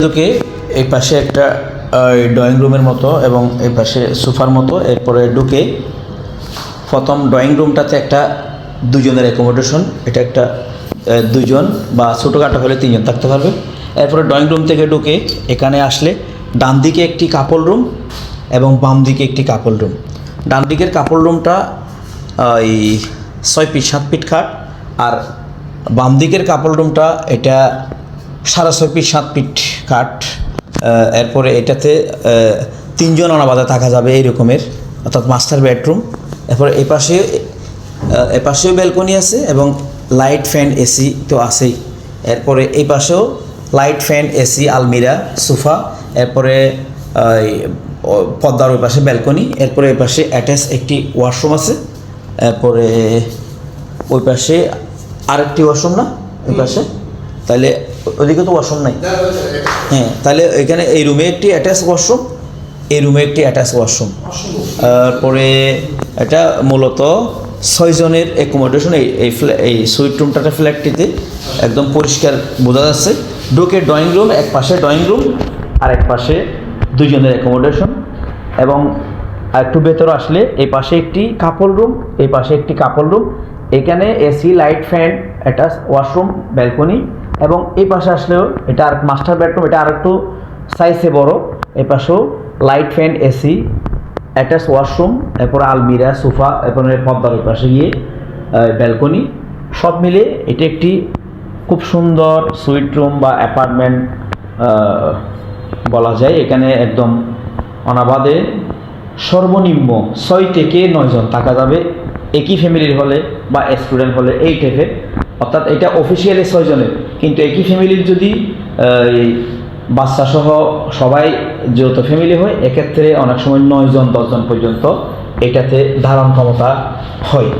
ঢুকে এই পাশে একটা ড্রয়িং রুমের মতো এবং এই পাশে সোফার মতো, এরপরে ঢুকে প্রথম ড্রয়িং রুমটাতে একটা দুজনের অ্যাকোমোডেশন এটা একটা দুজন বা ছোটোখাটো হলে তিনজন থাকতে পারবে। এরপরে ড্রয়িং রুম থেকে ঢুকে এখানে আসলে ডান দিকে একটি কাপড় রুম এবং বাম দিকে একটি কাপড় রুম ডান দিকের কাপড় রুমটা এই ছয় ফিট সাত ফিট খাট, আর বাম দিকের কাপড় রুমটা এটা সাড়ে ছয় ফিট সাত ফিট খাট এরপরে এটাতে তিনজন অনাবাদে থাকা যাবে এই রকমের অর্থাৎ মাস্টার বেডরুম এরপরে এই পাশে আহ, এ পাশেও ব্যালকনি আছে এবং লাইট ফ্যান এসি তো আছেই। এরপরে এই পাশেও লাইট ফ্যান এসি আলমিরা সোফা এরপরে পদ্মার ওই পাশে ব্যালকনি এরপরে এই পাশে অ্যাটাচ একটি ওয়াশরুম আছে। এরপরে ওই পাশে আরেকটি ওয়াশরুম না? ওই পাশে। তাহলে ওদিকে তো ওয়াশরুম নাই। হ্যাঁ তাহলে এখানে এই রুমে একটি অ্যাটাচ ওয়াশরুম এই রুমে একটি অ্যাটাচ ওয়াশরুম তারপরে এটা মূলত ছয়জনের অ্যাকোমোডেশন এই এই এই সুইট রুমটাতে ফ্ল্যাটটিতে একদম পরিষ্কার বোঝা যাচ্ছে। ঢুকে ড্রয়িং রুম এক পাশে ড্রয়িং রুম আর এক পাশে দুজনের অ্যাকোমোডেশন এবং আর একটু ভেতরে আসলে এই পাশে একটি কাপড় রুম এই পাশে একটি কাপড় রুম এখানে এসি লাইট ফ্যান একটা ওয়াশরুম ব্যালকনি এবং এই পাশে আসলেও এটা আর মাস্টার বেডরুম এটা আর একটু সাইজে বড়। এই পাশেও light fan AC attach washroom এরপর আলমিরা, সোফা, এরপরে পদ্মার পাশে গিয়ে ব্যালকনি সব মিলে এটি একটি খুব সুন্দর সুইট রুম বা অ্যাপার্টমেন্ট বলা যায়। এখানে একদম অনাবাদে সর্বনিম্ন ছয় থেকে নয়জন থাকা যাবে। একই ফ্যামিলির হলে বা স্টুডেন্ট হলে এই টাইপের অর্থাৎ এটা অফিসিয়ালি ছয়জনের কিন্তু একই ফ্যামিলির যদি বাচ্চাসহ সবাই যৌথ ফ্যামিলি হয়, এক্ষেত্রে অনেক সময় নয়জন, দশজন পর্যন্ত এটাতে ধারণ ক্ষমতা হয়।